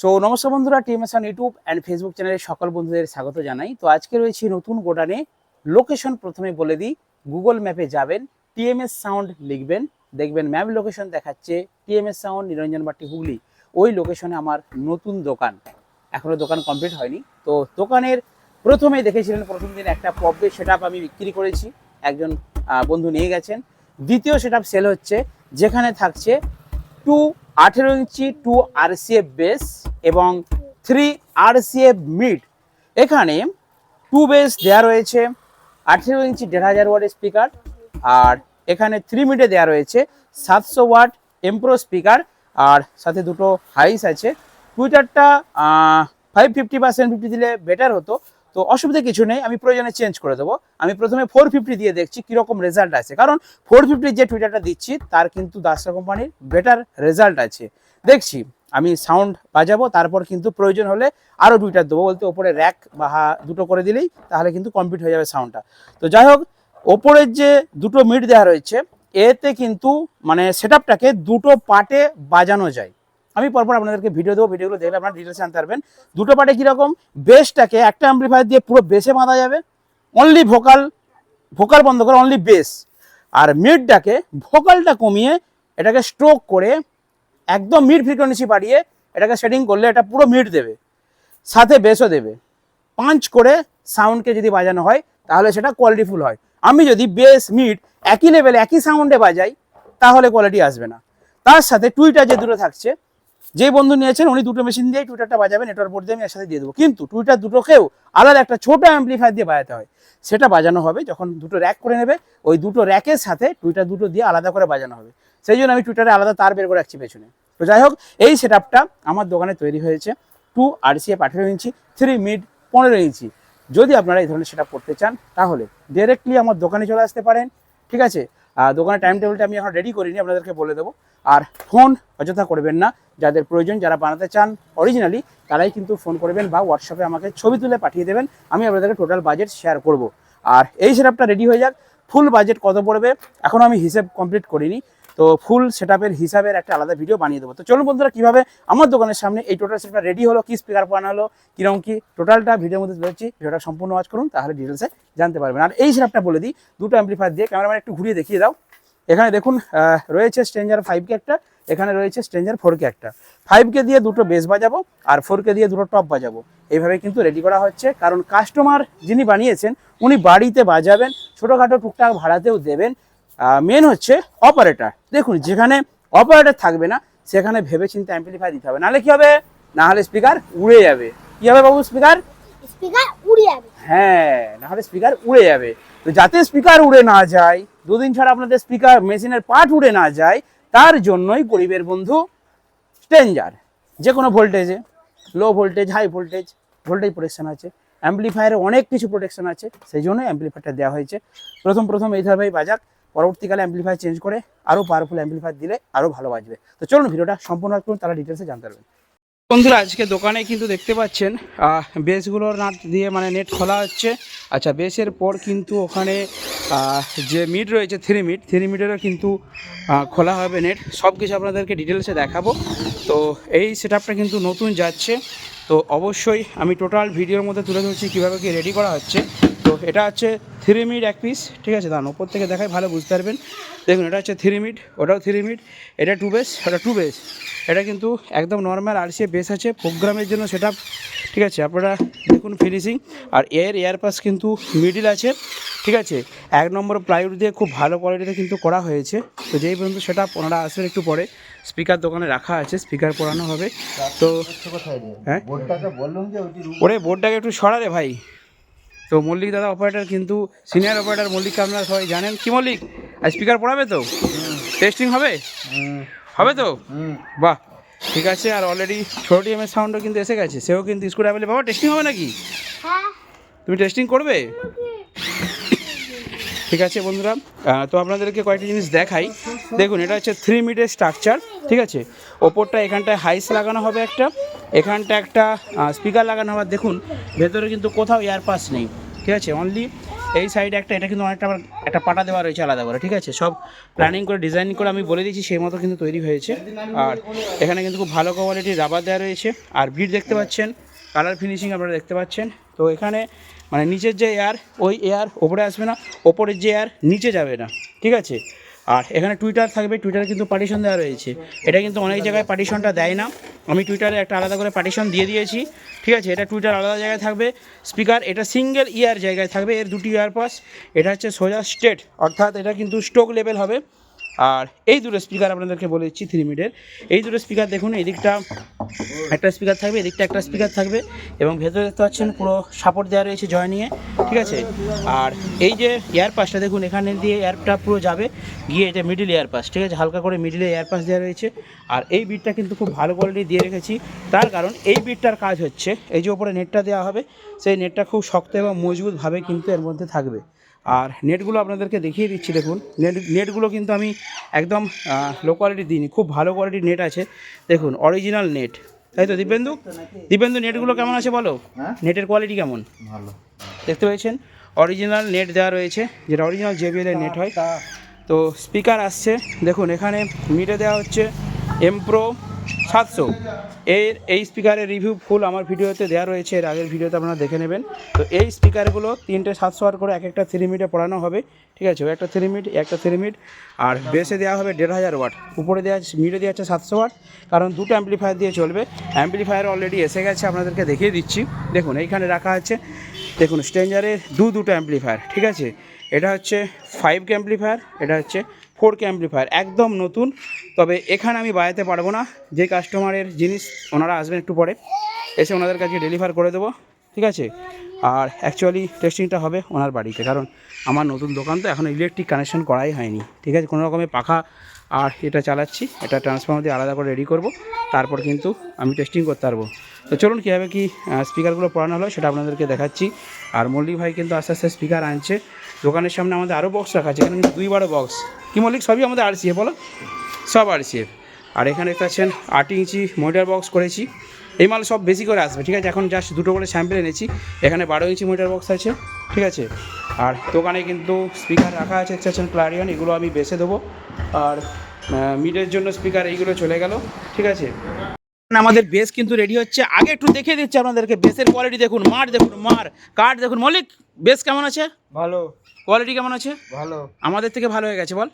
So নমস্কার বন্ধুরা টিএমএসআন YouTube and Facebook চ্যানেলের সকল বন্ধুদের স্বাগত জানাই। তো আজকে রয়েছি নতুন গোডানে লোকেশন প্রথমে বলে দিই গুগল ম্যাপে যাবেন টিএমএস সাউন্ড লিখবেন, দেখবেন ম্যাপ লোকেশন দেখাচ্ছে টিএমএস সাউন্ড নিরঞ্জন বাটি হুগলি। ওই লোকেশনে আমার নতুন দোকান। এখনও দোকান কমপ্লিট হয়নি। তো দোকানের প্রথমে দেখেছিলেন, প্রথম দিন একটা পপে সেট আমি বিক্রি করেছি। একজন বন্ধু নিয়ে গেছেন। দ্বিতীয় সেট সেল হচ্ছে, যেখানে থাকছে টু আঠেরো ইঞ্চি টু আরসিএফ বেস এবং থ্রি আরসিএফ মিড এখানে টু বেস দেওয়া রয়েছে, আঠেরো ইঞ্চি, দেড় হাজার ওয়াটের স্পিকার আর এখানে থ্রি মিডে দেওয়া রয়েছে, সাতশো ওয়াট এমপ্রো স্পিকার আর সাথে দুটো হাইস আছে। টুইটারটা ফাইভ ফিফটি সেভেন ফিফটি দিলে বেটার হতো। তো অসুবিধা কিছু নেই, আমি প্রয়োজনে চেঞ্জ করে দেবো। আমি প্রথমে ফোর ফিফটি দিয়ে দেখছি কীরকম রেজাল্ট আছে। কারণ ফোর ফিফটির যে টুইটারটা দিচ্ছি, তার কিন্তু দাসরা কোম্পানির বেটার রেজাল্ট আছে। দেখছি, আমি সাউন্ড বাজাবো, তারপর কিন্তু প্রয়োজন হলে আরও টুইটার দেবো। বলতে ওপরে র্যাক বা হা- দুটো করে দিলেই তাহলে কিন্তু কমপ্লিট হয়ে যাবে সাউন্ডটা তো যাই হোক, ওপরের যে দুটো মিট দেওয়া রয়েছে, এতে কিন্তু মানে সেট দুটো পার্টে বাজানো যায়। আমি পরপর আপনাদেরকে ভিডিও দেবো ভিডিওগুলো দেখলে আপনারা ডিটেলস জানতে পারবেন। দুটো পার্টে কীরকম বেসটাকে একটা অ্যাম্পলিফায়ার দিয়ে পুরো বেসে বাঁধা যাবে। অনলি ভোকাল ভোকাল বন্ধ করে অনলি বেস আর মিডটাকে ভোকালটা কমিয়ে এটাকে স্ট্রোক করে একদম মিড ফ্রিকোয়েন্সি বাড়িয়ে এটাকে সেটিং করলে এটা পুরো মিড দেবে। সাথে বেসও দেবে। পাঞ্চ করে সাউন্ডকে যদি বাজানো হয়, তাহলে সেটা কোয়ালিটিফুল হয়। আমি যদি বেস মিড একই লেভেলে একই সাউন্ডে বাজাই, তাহলে কোয়ালিটি আসবে না। তার সাথে টুইটার যে দুটো থাকছে যে বন্ধু নিয়েছেন, উনি দুটো মেশিন দিয়ে টুইটারটা বাজাবেন নেটওয়ার্ক বোর্ড দিয়ে আমি একসাথে দিয়ে দেবো। কিন্তু টুইটার দুটোকেও আলাদা একটা ছোট অ্যাম্পলিফায়ার দিয়ে বাজাতে হয়। সেটা বাজানো হবে যখন দুটো র্যাক করে নেবে, ওই দুটো র্যাকের সাথে টুইটার দুটো দিয়ে আলাদা করে বাজানো হবে। সেই জন্য আমি টুইটারে আলাদা তার বের করে রাখছি পেছনে। তো যাই হোক, এই সেট আমার দোকানে তৈরি হয়েছে টু আরসিএফ আঠেরো ইঞ্চি থ্রি মিড পনেরো ইঞ্চি। যদি আপনারা এই ধরনের সেট করতে চান, তাহলে ডিরেক্টলি আমার দোকানে চলে আসতে পারেন। ঠিক আছে? আর দোকানের টাইম টেবিলটা আমি এখন রেডি করিনি, আপনাদেরকে বলে দেবো। আর ফোন অযথা করবেন না, যাদের প্রয়োজন, যারা বানাতে চান অরিজিনালি তারাই কিন্তু ফোন করবেন বা হোয়াটসঅ্যাপে আমাকে ছবি তুলে পাঠিয়ে দেবেন, আমি আপনাদেরকে টোটাল বাজেট শেয়ার করব। আর এই সেটআপটা রেডি হয়ে যাক ফুল বাজেট কত পড়বে এখনও আমি হিসেব কমপ্লিট করিনি। তো ফুল সেটআপের হিসাবের একটা আলাদা ভিডিও বানিয়ে দেবো। তো চলুন বন্ধুরা, কীভাবে আমার দোকানের সামনে এই টোটাল সেটটা রেডি হলো, কি স্পিকার হলো, কীরকম কি টোটালটা ভিডিওর মধ্যে বলেছি ভিডিওটা সম্পূর্ণ ওয়াচ করুন, তাহলে ডিটেলসে জানতে পারবেন। আর এই সেটআপটা বলে দিই, দুটো অ্যাম্পলিফায়ার দিয়ে ক্যামেরাম্যান একটু ঘুরিয়ে দেখিয়ে দাও। এখানে দেখুন রয়েছে স্ট্রেঞ্জার ফাইভ কে একটা, এখানে রয়েছে স্ট্রেঞ্জার ফোর কে একটা। ফাইভ কে দিয়ে দুটো বেস বাজাবো আর ফোর কে দিয়ে দুটো টপ বাজাবো। এইভাবে কিন্তু রেডি করা হচ্ছে, কারণ কাস্টমার যিনি বানিয়েছেন, উনি বাড়িতে বাজাবেন, ছোটোখাটো টুকটাক ভাড়াতেও দেবেন মেন হচ্ছে অপারেটর দেখুন যেখানে অপারেটর থাকবে না সেখানে ভেবে চিন্তে অ্যাম্পলিফাই দিতে হবে। নাহলে কি হবে? না হলে স্পিকার উড়ে যাবে। কি হবে বাবু স্পিকার স্পিকার উড়ে যাবে। হ্যাঁ নাহলে স্পিকার উড়ে যাবে। তো যাতে স্পিকার উড়ে না যায় দুদিন ছাড়া আপনাদের স্পিকার মেশিনের পার্ট উড়ে না যায় তার জন্যই গরিবের বন্ধু স্টেঞ্জার যে কোনো ভোল্টেজে low voltage high voltage voltage protection আছে। অ্যাম্পলিফায়ারে অনেক কিছু প্রোটেকশন আছে সেই জন্যই অ্যাম্পলিফায়ারটা দেওয়া হয়েছে। প্রথম প্রথম এইভাবেই বাজাক। পরবর্তীকালে অ্যাম্পলিফায়ার চেঞ্জ করে আরও পাওয়ারফুল অ্যাম্পলিফায়ার দিলে আরও ভালো বাজবে। তো চলুন ভিডিওটা সম্পূর্ণ করুন তারা ডিটেলসে জানতে পারবেন। বন্ধুরা, আজকে দোকানে কিন্তু দেখতে পাচ্ছেন বেসগুলোর নাট দিয়ে মানে নেট খোলা হচ্ছে। আচ্ছা বেসের পর কিন্তু ওখানে যে মিড রয়েছে থ্রি মিড থ্রি মিডেরও কিন্তু খোলা হবে নেট সব কিছু আপনাদেরকে ডিটেলসে দেখাবো। তো এই সেট কিন্তু নতুন যাচ্ছে। তো অবশ্যই আমি টোটাল ভিডিওর মধ্যে তুলে ধরছি কীভাবে কি রেডি করা হচ্ছে। এটা হচ্ছে থ্রি মিড এক পিস ঠিক আছে? দাঁড়ান ওপর থেকে দেখাই ভালো বুঝতে পারবেন। দেখুন এটা হচ্ছে থ্রি মিড ওটাও থ্রি মিড এটা টু বেস ওটা টু বেস এটা কিন্তু একদম নর্মাল আর আরসিএ বেস আছে প্রোগ্রামের জন্য সেটা ঠিক আছে? আপনারা দেখুন ফিনিশিং আর এর এয়ার পাস কিন্তু মিডিল আছে ঠিক আছে? এক নম্বর প্লাইউড দিয়ে খুব ভালো কোয়ালিটিতে কিন্তু করা হয়েছে। তো যেই পর্যন্ত সেটা ওনারা আসবেন একটু পরে। স্পিকার দোকানে রাখা আছে স্পিকার পরানো হবে। তো হ্যাঁ? ওরে বোর্ডটাকে একটু সরালে ভাই। তো মল্লিক দাদা অপারেটর কিন্তু সিনিয়র অপারেটর মল্লিককে আপনারা সবাই জানেন। কি মল্লিক? আর স্পিকার পড়াবে তো? টেস্টিং হবে? হবে তো? বাহ ঠিক আছে আর অলরেডি ছোটো টিএমের সাউন্ডও কিন্তু এসে গেছে। সেও কিন্তু স্কুল অ্যাভেলে বাবা টেস্টিং হবে নাকি? হ্যাঁ। তুমি টেস্টিং করবে? ঠিক আছে বন্ধুরা তো আপনাদেরকে কয়েকটি জিনিস দেখাই। দেখুন এটা হচ্ছে থ্রি মিডের স্ট্রাকচার ঠিক আছে? ওপরটা এখানটায় হাইস লাগানো হবে একটা এখানটা একটা স্পিকার লাগানো হবে। দেখুন ভেতরে কিন্তু কোথাও এয়ার পাস নেই। ঠিক আছে? অনলি এই সাইডে একটা, এটা কিন্তু অনেকটা একটা পাটা দেওয়া রয়েছে আলাদা করে, ঠিক আছে? সব প্ল্যানিং করে ডিজাইন করে আমি বলে দিয়েছি সেই মতো কিন্তু তৈরি হয়েছে। আর এখানে কিন্তু খুব ভালো কোয়ালিটির রাবার দেওয়া রয়েছে। আর ভিড় দেখতে পাচ্ছেন কালার ফিনিশিং আপনারা দেখতে পাচ্ছেন। তো এখানে মানে নিচের যে এয়ার ওই এয়ার ওপরে আসবে না, ওপরের যে এয়ার নিচে যাবে না, ঠিক আছে? আর এখানে টুইটার থাকবে টুইটারে কিন্তু পার্টিশন দেওয়া রয়েছে। এটা কিন্তু অনেক জায়গায় পার্টিশনটা দেয় না। আমি টুইটারে একটা আলাদা করে পার্টিশন দিয়ে দিয়েছি। ঠিক আছে, এটা টুইটার আলাদা জায়গায় থাকবে। স্পিকার এটা সিঙ্গেল ইয়ার জায়গায় থাকবে। এর দুটি ইয়ার পাস এটা হচ্ছে সোজা স্টেট অর্থাৎ এটা কিন্তু স্টোক লেভেল হবে। আর এই দুটো স্পিকার আপনাদেরকে বলে দিচ্ছি থ্রি মিডের এই দুটো স্পিকার দেখুন এদিকটা একটা স্পিকার থাকবে এদিকটা একটা স্পিকার থাকবে এবং ভেতরে দেখতে পাচ্ছেন পুরো সাপোর্ট দেওয়া রয়েছে জয়নিংয়ে ঠিক আছে? আর এই যে এয়ার পাসটা দেখুন, এখানে দিয়ে এয়ারটা পুরো যাবে, গিয়ে এটা মিডিল এয়ার পাস ঠিক আছে? হালকা করে মিডিলে এয়ার পাস দেওয়া রয়েছে। আর এই বিটটা কিন্তু খুব ভালো কোয়ালিটি দিয়ে রেখেছি। তার কারণ এই বিটটার কাজ হচ্ছে, এই যে ওপরে নেটটা দেওয়া হবে, সেই নেটটা খুব শক্ত এবং মজবুতভাবে কিন্তু এর মধ্যে থাকবে। আর নেটগুলো আপনাদেরকে দেখিয়ে দিচ্ছি দেখুন। নেট নেটগুলো কিন্তু আমি একদম লো কোয়ালিটি দিইনি খুব ভালো কোয়ালিটির নেট আছে। দেখুন অরিজিনাল নেট। তাই তো দিব্যেন্দু দিব্যেন্দু নেটগুলো কেমন আছে বলো? নেটের কোয়ালিটি কেমন? ভালো। দেখতে পেয়েছেন? অরিজিনাল নেট দেওয়া রয়েছে যেটা অরিজিনাল জেবিএলের নেট হয়। তো স্পিকার আসছে। দেখুন এখানে মিটে দেওয়া হচ্ছে এমপ্রো সাতশো। এর এই স্পিকারের রিভিউ ফুল আমার ভিডিওতে দেওয়া রয়েছে, এর আগের ভিডিওতে আপনারা দেখে নেবেন। তো এই স্পিকারগুলো তিনটে সাতশো আর করে এক একটা থ্রি মিটে পড়ানো হবে, ঠিক আছে? একটা থ্রি মিট একটা থ্রি মিট আর বেসে দেওয়া হবে দেড় হাজার ওয়াট উপরে দেওয়া আছে মিটে দেওয়া হচ্ছে সাতশো ওয়াট কারণ দুটো অ্যাম্পলিফায়ার দিয়ে চলবে। অ্যাম্পলিফায়ার অলরেডি এসে গেছে, আপনাদেরকে দেখিয়ে দিচ্ছি। দেখুন, এইখানে রাখা আছে, দেখুন স্ট্রেঞ্জারের দু দুটো অ্যাম্পলিফায়ার ঠিক আছে? এটা হচ্ছে ফাইভ কে অ্যাম্পলিফায়ার এটা হচ্ছে ফোর কে অ্যাম্পলিফায়ার, একদম নতুন। তবে এখানে আমি বাড়াতে পারব না। যে কাস্টমারের জিনিস ওনারা আসবেন একটু পরে, এসে ওনাদের কাছে ডেলিভার করে দেবো, ঠিক আছে? আর অ্যাকচুয়ালি টেস্টিংটা হবে ওনার বাড়িতে, কারণ আমার নতুন দোকান তো এখন ইলেকট্রিক কানেকশন করাই হয়নি, ঠিক আছে? কোনো রকমের পাখা আর এটা চালাচ্ছি, এটা ট্রান্সফর্মার দিয়ে আলাদা করে রেডি করব, তারপর কিন্তু আমি টেস্টিং করতে পারব। তো চলুন কীভাবে কি স্পিকারগুলো পড়ানো হলো সেটা আপনাদেরকে দেখাচ্ছি। আর মল্লিক ভাই কিন্তু আস্তে আস্তে স্পিকার আনছে। দোকানের সামনে আমাদের আরও বক্স রাখা আছে, এখানে দুই বারো বক্স কি মল্লিক, সবই আমাদের আরসিএফ বলো? সব আরসিএফ আর এখানে দেখতে পাচ্ছেন, আট ইঞ্চি মনিটর বক্স করেছি। এই মাল সব বেশি করে আসবে, ঠিক আছে? এখন জাস্ট দুটো করে স্যাম্পেল এনেছি। এখানে বারো ইঞ্চি মনিটর বক্স আছে, ঠিক আছে? আর দোকানে কিন্তু স্পিকার রাখা আছে দেখতে ক্লারিয়ন এগুলো আমি বেছে দেবো। আর মিডের জন্য স্পিকার এইগুলো চলে গেল, ঠিক আছে? আমাদের বেস কিন্তু রেডি হচ্ছে। আগে একটু দেখিয়ে দিচ্ছি আপনাদেরকে। বেসের কোয়ালিটি দেখুন মার দেখুন মার। কাঠ দেখুন মল্লিক বেস কেমন আছে? ভালো। কোয়ালিটি কেমন আছে? ভালো। আমাদের থেকে ভালো হয়ে গেছে বল।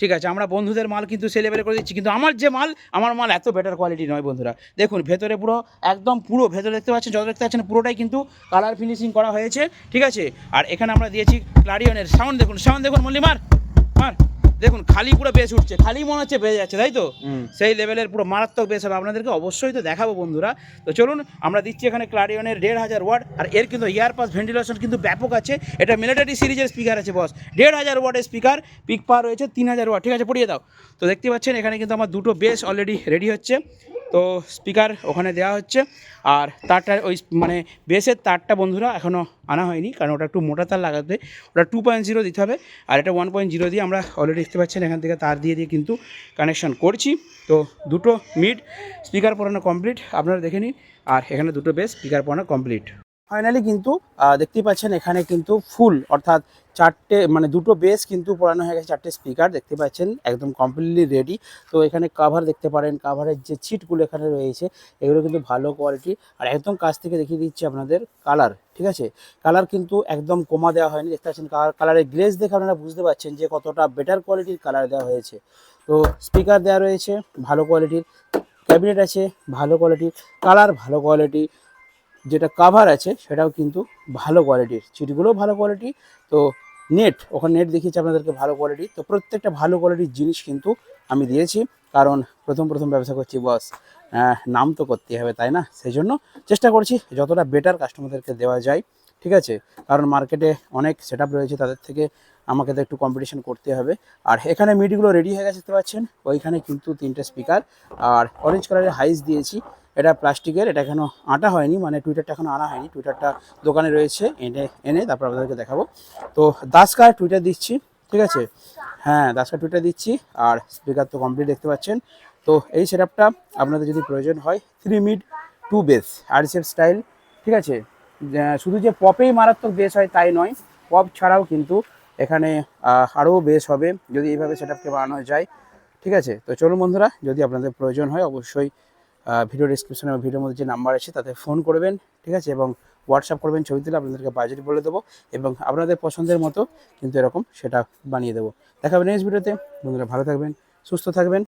ঠিক আছে আমরা বন্ধুদের মাল কিন্তু সে লেভেলে করে দিচ্ছি। কিন্তু আমার যে মাল আমার মাল এত বেটার কোয়ালিটি নয় বন্ধুরা। দেখুন ভেতরে পুরো একদম পুরো ভেতরে দেখতে পাচ্ছেন যত দেখতে পাচ্ছেন পুরোটাই কিন্তু কালার ফিনিশিং করা হয়েছে। ঠিক আছে? আর এখানে আমরা দিয়েছি ক্লারিয়নের সাউন্ড দেখুন সাউন্ড দেখুন মল্লি মার মার। দেখুন খালি পুরো বেশ উঠছে খালি মনে হচ্ছে বেজে যাচ্ছে তাই তো? সেই লেভেলের পুরো মারাত্মক বেশ হবে আপনাদেরকে অবশ্যই তো দেখাবো বন্ধুরা। তো চলুন আমরা দিচ্ছি এখানে ক্লারিয়নের দেড় হাজার ওয়ার্ড আর এর কিন্তু ইয়ার পাস ভেন্টিলেশন কিন্তু ব্যাপক আছে। এটা মিলিটারি সিরিজের স্পিকার আছে বস দেড় হাজার ওয়ার্ডের স্পিকার পিক পাওয়ার রয়েছে তিন হাজার ওয়ার্ড ঠিক আছে পড়িয়ে দাও। তো দেখতে পাচ্ছেন এখানে কিন্তু আমার দুটো বেস অলরেডি রেডি হচ্ছে। তো স্পিকার ওখানে দেওয়া হচ্ছে। আর তারটা ওই মানে বেসের তারটা বন্ধুরা এখনও আনা হয়নি, কারণ ওটা একটু মোটা তার লাগাতে। ওটা টু পয়েন্ট জিরো দিতে হবে, আর এটা ওয়ান পয়েন্ট জিরো দিয়ে আমরা অলরেডি দেখতে পাচ্ছেন এখান থেকে তার দিয়ে দিয়ে কিন্তু কানেকশন করছি। তো দুটো মিড স্পিকার পড়ানো কমপ্লিট আপনারা দেখে নিন। আর এখানে দুটো বেস স্পিকার পড়ানো কমপ্লিট ফাইনালি কিন্তু আহ, দেখতেই পাচ্ছেন এখানে কিন্তু ফুল অর্থাৎ চারটে মানে দুটো বেস কিন্তু পড়ানো হয়ে গেছে চারটে স্পিকার দেখতে পাচ্ছেন একদম কমপ্লিটলি রেডি তো এখানে কাভার দেখতে পারেন কাভারের যে ছিটগুলো এখানে রয়েছে এগুলো কিন্তু ভালো কোয়ালিটি আর একদম কাছ থেকে দেখিয়ে দিচ্ছি আপনাদের কালার ঠিক আছে? কালার কিন্তু একদম কমা দেওয়া হয়নি দেখতে পাচ্ছেন কালারের গ্লেজ দেখে আপনারা বুঝতে পারছেন যে কতটা বেটার কোয়ালিটির কালার দেওয়া হয়েছে। তো স্পিকার দেওয়া রয়েছে ভালো কোয়ালিটির ক্যাবিনেট আছে ভালো কোয়ালিটির কালার ভালো কোয়ালিটি যেটা কাভার আছে, সেটাও কিন্তু ভালো কোয়ালিটির চিটগুলোও ভালো কোয়ালিটি তো নেট ওখানে নেট দেখিয়েছি আপনাদেরকে ভালো কোয়ালিটি তো প্রত্যেকটা ভালো কোয়ালিটির জিনিস কিন্তু আমি দিয়েছি, কারণ প্রথম প্রথম ব্যবসা করছি বস নাম তো করতেই হবে, তাই না? সেই জন্য চেষ্টা করছি যতটা বেটার কাস্টমারদেরকে দেওয়া যায়, ঠিক আছে? কারণ মার্কেটে অনেক সেট রয়েছে, তাদের থেকে আমাকে তো একটু কম্পিটিশন করতে হবে। আর এখানে মিডিগুলো রেডি হয়ে গেছে, দেখতে পাচ্ছেন? ওইখানে কিন্তু তিনটে স্পিকার আর অরেঞ্জ কালারের হাইস দিয়েছি। এটা প্লাস্টিকের, এটা এখনও আটা হয়নি মানে টুইটারটা এখনও আনা হয়নি। টুইটারটা দোকানে রয়েছে, এনে এনে তারপর আপনাদেরকে দেখাবো। তো দাসকার টুইটার দিচ্ছি, ঠিক আছে? হ্যাঁ দাসকার টুইটার দিচ্ছি, আর স্পিকার তো কমপ্লিট দেখতে পাচ্ছেন। তো এই সেট আপনাদের যদি প্রয়োজন হয় three mid two base RCF style ঠিক আছে? শুধু যে পপেই মারাত্মক বেস হয় তাই নয় পপ ছাড়াও কিন্তু এখানে আরও বেশ হবে, যদি এইভাবে সেট আপকে বানানো যায়, ঠিক আছে? তো চলুন বন্ধুরা, যদি আপনাদের প্রয়োজন হয়, অবশ্যই ভিডিও ডিসক্রিপশনে ভিডিওর মধ্যে যে নাম্বার আছে, তাতে ফোন করবেন, ঠিক আছে? এবং হোয়াটসঅ্যাপ করবেন, ছবি তুলে আপনাদেরকে বাজেট বলে দেবো এবং আপনাদের পছন্দের মতো কিন্তু এরকম সেটা বানিয়ে দেবো। দেখাবেন নেক্সট ভিডিওতে বন্ধুরা ভালো থাকবেন, সুস্থ থাকবেন।